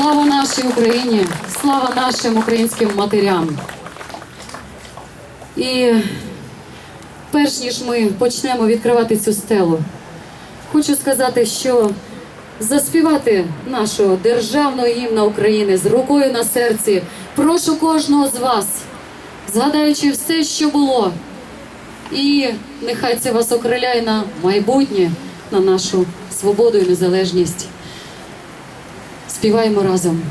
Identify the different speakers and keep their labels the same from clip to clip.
Speaker 1: Слава нашій Україні! Слава нашим українським матерям! І перш ніж ми почнемо відкривати цю стелу, хочу сказати, що заспівати нашого державного гімна України з рукою на серці. Прошу кожного з вас, згадаючи все, що було, і нехай це вас окриляє на майбутнє, на нашу свободу і незалежність. Співаємо разом.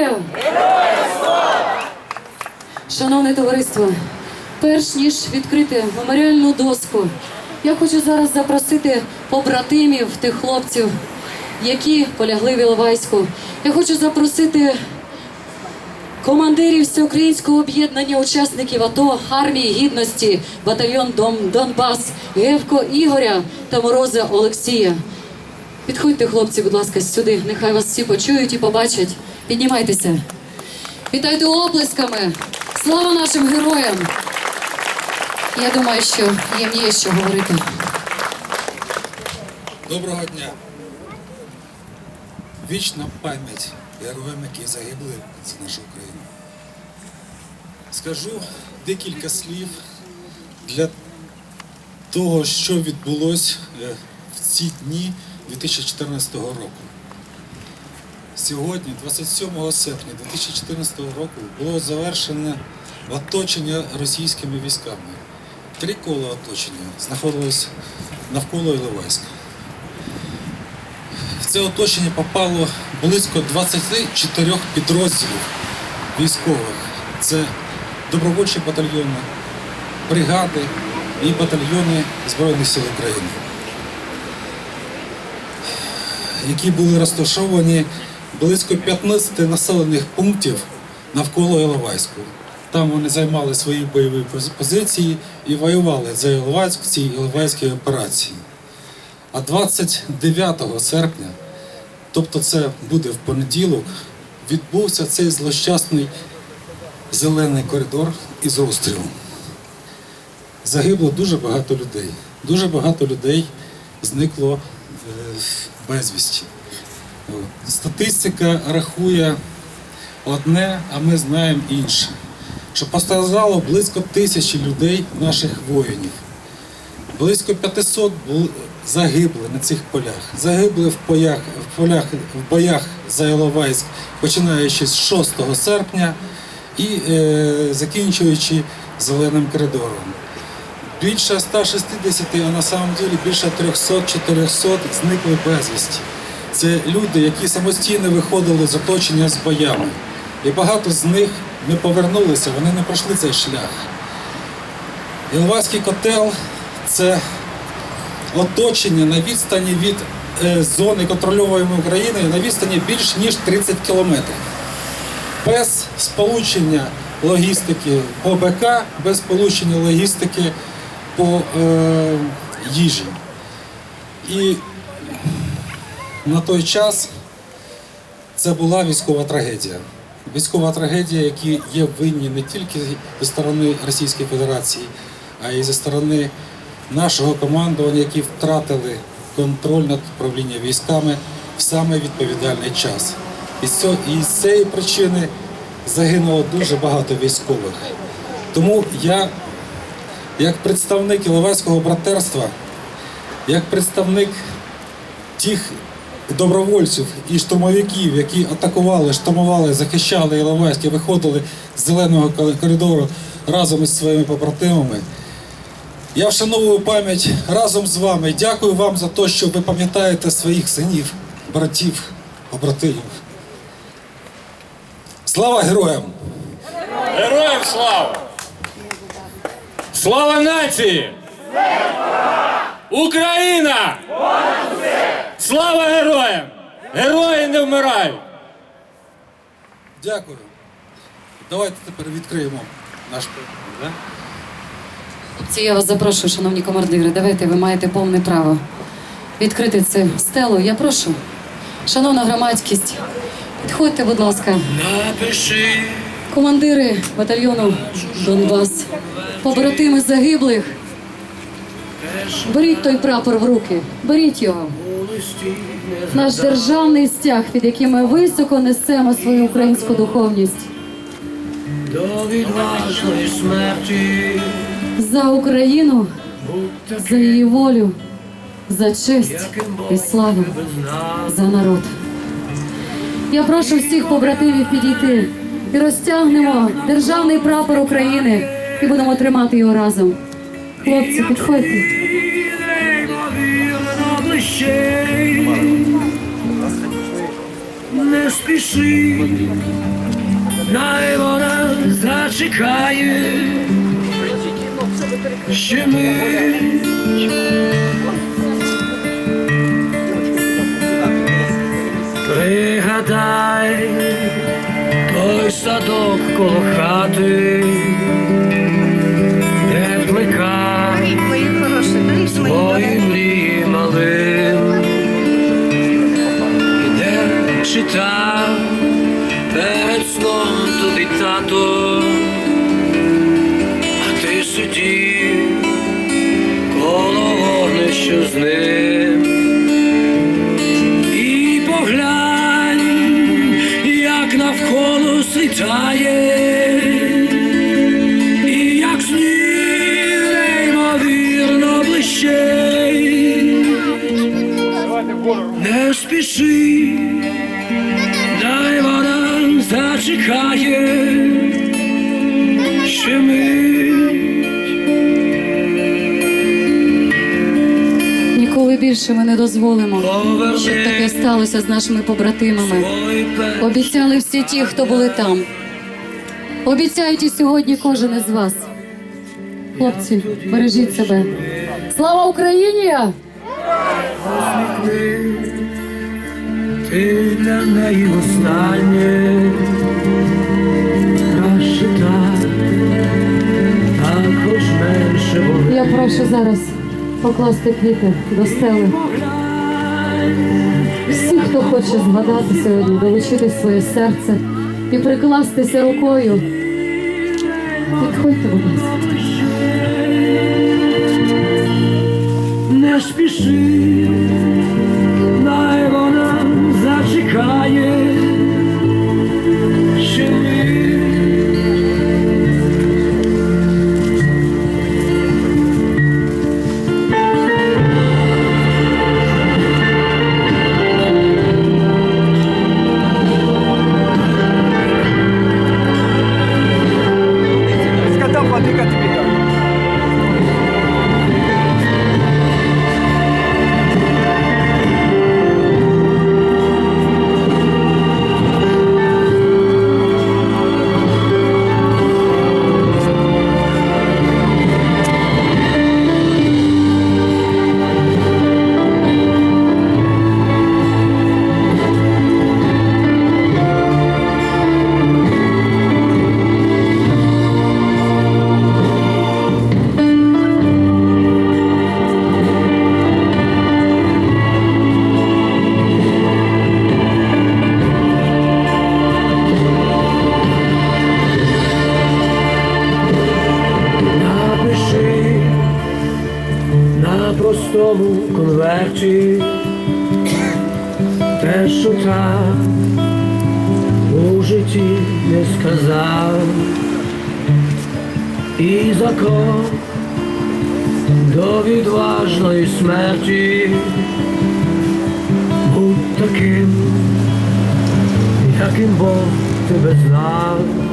Speaker 1: Україні! Шановне товариство, перш ніж відкрити меморіальну доску, я хочу зараз запросити побратимів тих хлопців, які полягли в Іловайську. Я хочу запросити командирів всеукраїнського об'єднання учасників АТО армії гідності, батальйон Дон, Донбас, Гевко Ігоря та Мороза Олексія. Підходьте, хлопці, будь ласка, сюди. Нехай вас всі почують і побачать. Піднімайтеся. Вітайте оплесками. Слава нашим героям. Я думаю, що їм є що говорити.
Speaker 2: Доброго дня. Вічна пам'ять героям, які загибли за нашу Україну. Скажу декілька слів для того, що відбулося е, в ці дні 2014 року. Сьогодні, 27 серпня 2014 року, було завершено оточення російськими військами. Три кола оточення знаходилось навколо Іловайська. В це оточення попало близько 24 підрозділів військових. Це добровольчі батальйони, бригади і батальйони Збройних сил України, які були розташовані близько 15 населених пунктів навколо Іловайську. Там вони займали свої бойові позиції і воювали за Іловайськ в цій Іловайській операції. А 29 серпня, тобто це буде в понеділок, відбувся цей злощасний зелений коридор із розстрілом. Загибло дуже багато людей. Дуже багато людей зникло е, безвісті. Статистика рахує одне, а ми знаємо інше. Що постраждало близько тисячі людей наших воїнів. Близько 500 бу- загибли на цих полях. Загибли в полях, в полях в боях за Іловайськ, починаючи з 6 серпня і е, закінчуючи зеленим коридором. Більше 160, а на самом деле більше 300-400 зникли безвісті. Це люди, які самостійно виходили з оточення з боями. І багато з них не повернулися, вони не пройшли цей шлях. Іловайський котел це оточення на відстані від е, зони контрольованої України на відстані більш ніж 30 кілометрів. Без сполучення логістики по БК, без сполучення логістики по е, їжі. І на той час це була військова трагедія. Військова трагедія, які є винні не тільки зі сторони Російської Федерації, а й зі сторони нашого командування, які втратили контроль над управлінням військами в саме відповідальний час. І з цієї причини загинуло дуже багато військових. Тому я, як представник Іловайського братерства, як представник тих добровольців і штурмовиків, які атакували, штурмували, захищали Іловайськ і виходили з зеленого коридору разом із своїми побратимами. Я вшановую пам'ять разом з вами. Дякую вам за те, що ви пам'ятаєте своїх синів, братів, побратимів. Слава героям!
Speaker 3: Героям слава! Слава нації! Україна! Герої не вмирають!
Speaker 2: Дякую. Давайте тепер відкриємо наш. Да?
Speaker 1: Хлопці, я вас запрошую, шановні командири. Давайте ви маєте повне право відкрити цю стелу. Я прошу. Шановна громадськість, підходьте, будь ласка. Командири батальйону Донбас, побратими загиблих. Беріть той прапор в руки, беріть його. Наш державний стяг, під яким ми високо несемо свою українську духовність.
Speaker 4: До відважної смерті
Speaker 1: За Україну, за її волю, за честь і славу, за народ. Я прошу всіх побратимів підійти і розтягнемо державний прапор України і будемо тримати його разом. Хлопці, підходьте.
Speaker 4: Неймовірно. Не спіши, най вона зачекає. Ще мить. Пригадай той садок коло хати, де вкликав
Speaker 5: Мої
Speaker 4: читав перед сном тобі тато, а ти сидів коло вогнища з ним. І поглянь, як навколо світає,
Speaker 1: більше ми не дозволимо, щоб таке сталося з нашими побратимами. Обіцяли всі ті, хто були там. Обіцяють і сьогодні кожен із вас. Хлопці, бережіть себе. Слава Україні!
Speaker 4: Ти для неї останнє краще так, хоч менше.
Speaker 1: Я прошу зараз покласти квіти до стели. Всі, хто хоче згадати сьогодні, долучити своє серце і прикластися рукою. Підходьте, будь ласка.
Speaker 4: Не спіши, дай вона у не сказав, і закон до відважної смерті будь таким, яким Бог тебе знав.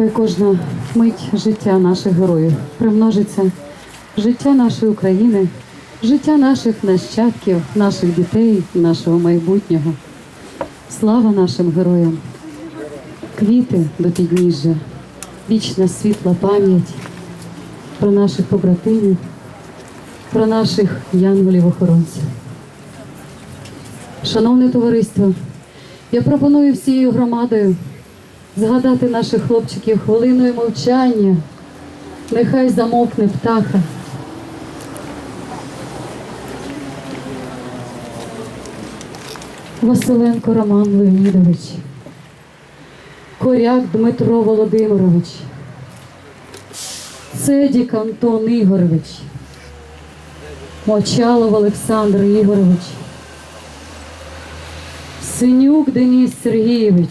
Speaker 1: Нехай кожна мить життя наших героїв примножиться життя нашої України, життя наших нащадків, наших дітей, нашого майбутнього. Слава нашим героям! Квіти до підніжжя, вічна світла пам'ять про наших побратимів, про наших янголів-охоронців. Шановне товариство, я пропоную всією громадою згадати наших хлопчиків хвилиною мовчання. Нехай замовкне птаха. Василенко Роман Леонідович, Коряк Дмитро Володимирович, Цедік Антон Ігорович, Мочалов Олександр Ігорович, Синюк Денис Сергійович,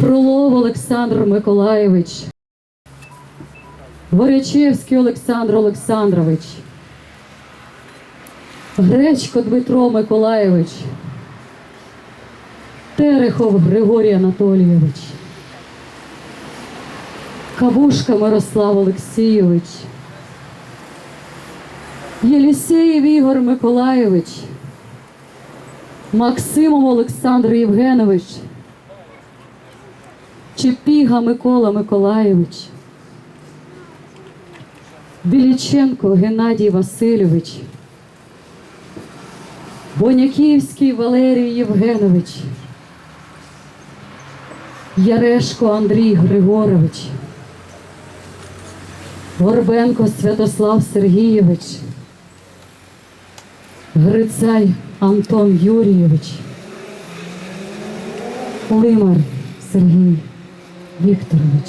Speaker 1: Фролов Олександр Миколаєвич, Горячевський Олександр Олександрович, Гречко Дмитро Миколаєвич, Терехов Григорій Анатолійович, Кабушка Мирослав Олексійович, Єлісєєв Ігор Миколаєвич, Максимов Олександр Євгенович, Чепіга Микола Миколаєвич, Біліченко Геннадій Васильович, Боняківський Валерій Євгенович, Ярешко Андрій Григорович, Горбенко Святослав Сергійович, Грицай Антон Юрійович, Лимар Сергій Вікторович.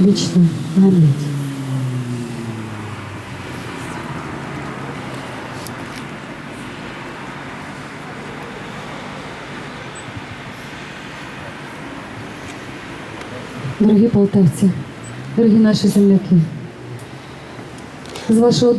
Speaker 1: Вічна пам'ять. Дорогі полтавці, дорогі наші земляки, з вашого